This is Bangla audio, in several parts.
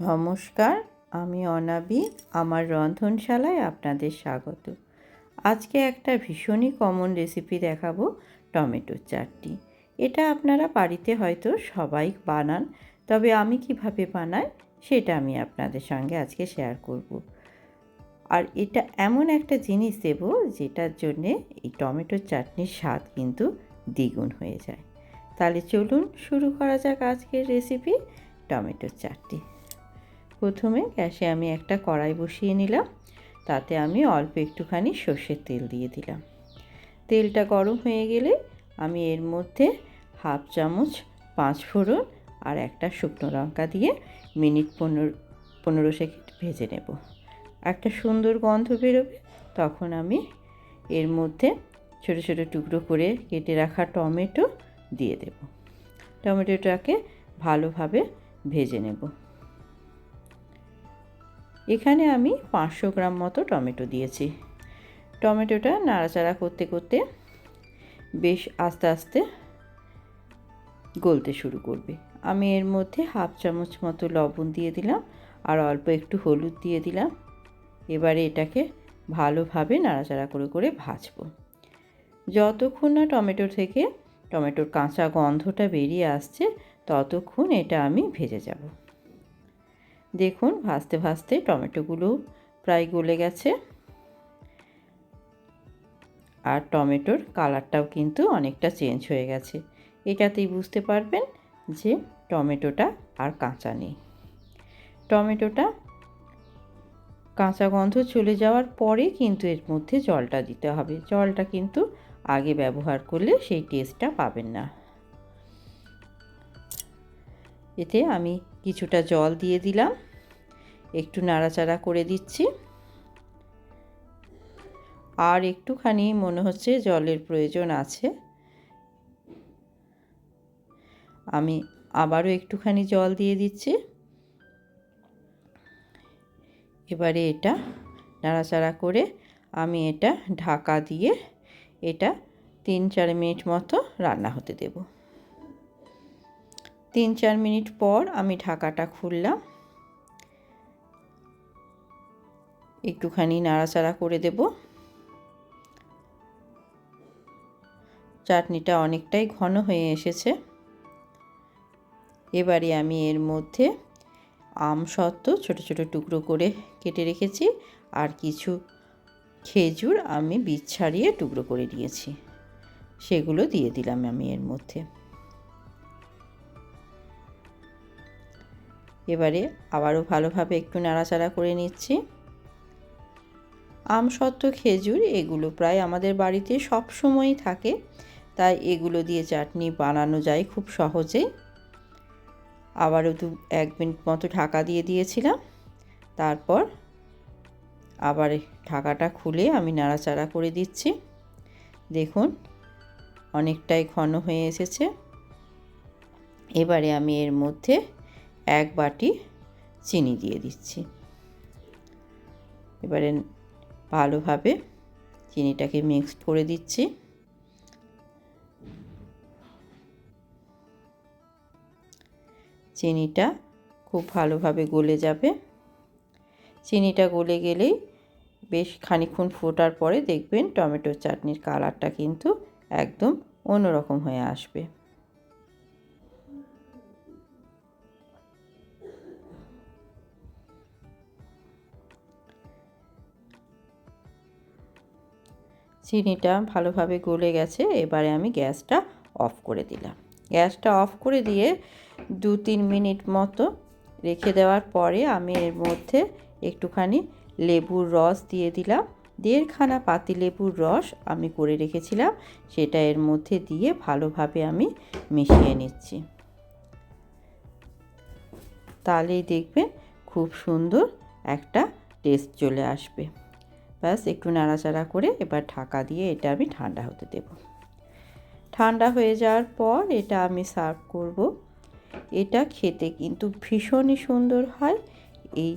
নমস্কার, আমি অনাবি, আমার রন্ধনশালায় আপনাদের স্বাগত। আজকে একটা ভীষণই কমন রেসিপি দেখাবো টমেটোর চাটনি। এটা আপনারা বাড়িতে হয়তো সবাই বানান, তবে আমি কীভাবে বানাই সেটা আমি আপনাদের সঙ্গে আজকে শেয়ার করব। আর এটা এমন একটা জিনিস দেব যেটার জন্যে এই টমেটোর চাটনির স্বাদ কিন্তু দ্বিগুণ হয়ে যায়। তাহলে চলুন শুরু করা যাক আজকের রেসিপি টমেটোর চাটনি। প্রথমে গ্যাসে আমি একটা কড়াই বসিয়ে নিলাম। তাতে আমি অল্প একটুখানি সর্ষের তেল দিয়ে দিলাম। তেলটা গরম হয়ে গেলে আমি এর মধ্যে হাফ চামচ পাঁচ ফোড়ন আর একটা শুকনো লঙ্কা দিয়ে মিনিট পনেরো পনেরো সেকেন্ড ভেজে নেব। একটা সুন্দর গন্ধ বেরোবে, তখন আমি এর মধ্যে ছোটো ছোটো টুকরো করে কেটে রাখা টমেটো দিয়ে দেব। টমেটোটাকে ভালোভাবে ভেজে নেব। এখানে আমি পাঁচশো গ্রাম মতো টমেটো দিয়েছি। টমেটোটা নাড়াচাড়া করতে করতে বেশ আস্তে আস্তে গলতে শুরু করবে। আমি এর মধ্যে হাফ চামচ মতো লবণ দিয়ে দিলাম আর অল্প একটু হলুদ দিয়ে দিলাম। এবারে এটাকে ভালোভাবে নাড়াচাড়া করে করে ভাজবো। যতক্ষণ না টমেটো থেকে টমেটোর কাঁচা গন্ধটা বেরিয়ে আসছে, ততক্ষণ এটা আমি ভেজে যাব। দেখুন, ভাজতে ভাজতে টমেটোগুলো প্রায় গলে গেছে। আর টমেটোর কালারটাও কিন্তু অনেকটা চেঞ্জ হয়ে গেছে। এটাতেই বুঝতে পারবেন যে টমেটোটা আর কাঁচা নেই। টমেটোটা কাঁচা গন্ধ চলে যাওয়ার পরে কিন্তু এর মধ্যে জলটা দিতে হবে। জলটা কিন্তু আগে ব্যবহার করলে সেই টেস্টটা পাবেন না। এতে আমি কিছুটা জল দিয়ে দিলাম। একটু নাড়াচাড়া করে দিচ্ছি। আর একটুখানি মনে হচ্ছে জলের প্রয়োজন আছে। আমি আবারও একটুখানি জল দিয়ে দিচ্ছি। এবারে এটা নাড়াচাড়া করে আমি এটা ঢাকা দিয়ে এটা তিন চার মিনিট মতো রান্না হতে দেব। তিন চার মিনিট পর আমি ঢাকাটা খুললাম। একটুখানি নাড়াচাড়া করে দেব। চাটনিটা অনেকটাই ঘন হয়ে এসেছে। এবারে আমি এর মধ্যে আম সত্ত্ব ছোটো ছোটো টুকরো করে কেটে রেখেছি আর কিছু খেজুর আমি বীজ ছাড়িয়ে টুকরো করে নিয়েছি সেগুলো দিয়ে দিলাম আমি এর মধ্যে। এবারে আবারও ভালোভাবে একটু নাড়াচাড়া করে নিচ্ছি। আমসত্ত্ব খেজুর এগুলো প্রায় আমাদের বাড়িতে সব সময়ই থাকে, তাই এগুলো দিয়ে চাটনি বানানো যায় খুব সহজেই। আবারও দু, এক মিনিট মতো ঢাকা দিয়ে দিয়েছিলাম। তারপর আবার ঢাকাটা খুলে আমি নাড়াচাড়া করে দিচ্ছি। দেখুন, অনেকটাই ঘন হয়ে এসেছে। এবারে আমি এর মধ্যে এক বাটি চিনি দিয়ে দিচ্ছি। এবারে ভালোভাবে চিনিটাকে মিক্সড করে দিচ্ছি। চিনিটা খুব ভালোভাবে গলে যাবে। চিনিটা গলে গেলেই বেশ খানিক্ষণ ফোটার পরে দেখবেন টমেটোর চাটনির কালারটা কিন্তু একদম অন্যরকম হয়ে আসবে। চিনিটা ভালোভাবে গলে গেছে, এবারে আমি গ্যাসটা অফ করে দিলাম। গ্যাসটা অফ করে দিয়ে দু তিন মিনিট মতো রেখে দেওয়ার পরে আমি এর মধ্যে একটুখানি লেবুর রস দিয়ে দিলাম। দেড়খানা পাতি লেবুর রস আমি করে রেখেছিলাম, সেটা এর মধ্যে দিয়ে ভালোভাবে আমি মিশিয়ে নিচ্ছি। তাহলেই দেখবেন খুব সুন্দর একটা টেস্ট চলে আসবে। ব্যাস, একটু নাড়াচাড়া করে এবার ঢাকা দিয়ে এটা আমি ঠান্ডা হতে দেব। ঠান্ডা হয়ে যাওয়ার পর এটা আমি সার্ভ করব। এটা খেতে কিন্তু ভীষণই সুন্দর হয়। এই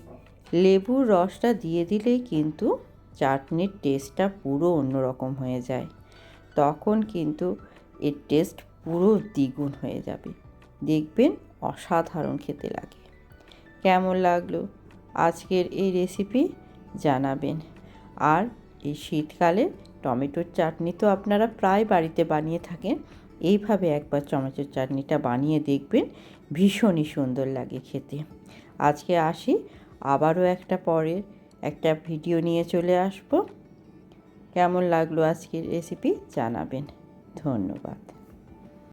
লেবুর রসটা দিয়ে দিলেই কিন্তু চাটনির টেস্টটা পুরো অন্যরকম হয়ে যায়। তখন কিন্তু এর টেস্ট পুরো দ্বিগুণ হয়ে যাবে। দেখবেন অসাধারণ খেতে লাগে। কেমন লাগল আজকের এই রেসিপি জানাবেন। আর এই শীতকালে টমেটোর চাটনি তো আপনারা প্রায় বাড়িতে বানিয়ে থাকেন। এইভাবে একবার টমেটোর চাটনিটা বানিয়ে দেখবেন, ভীষণই সুন্দর লাগে খেতে। আজকে আসি, আবারও একটা পরের একটা ভিডিও নিয়ে চলে আসব। কেমন লাগল আজকের রেসিপি জানাবেন। ধন্যবাদ।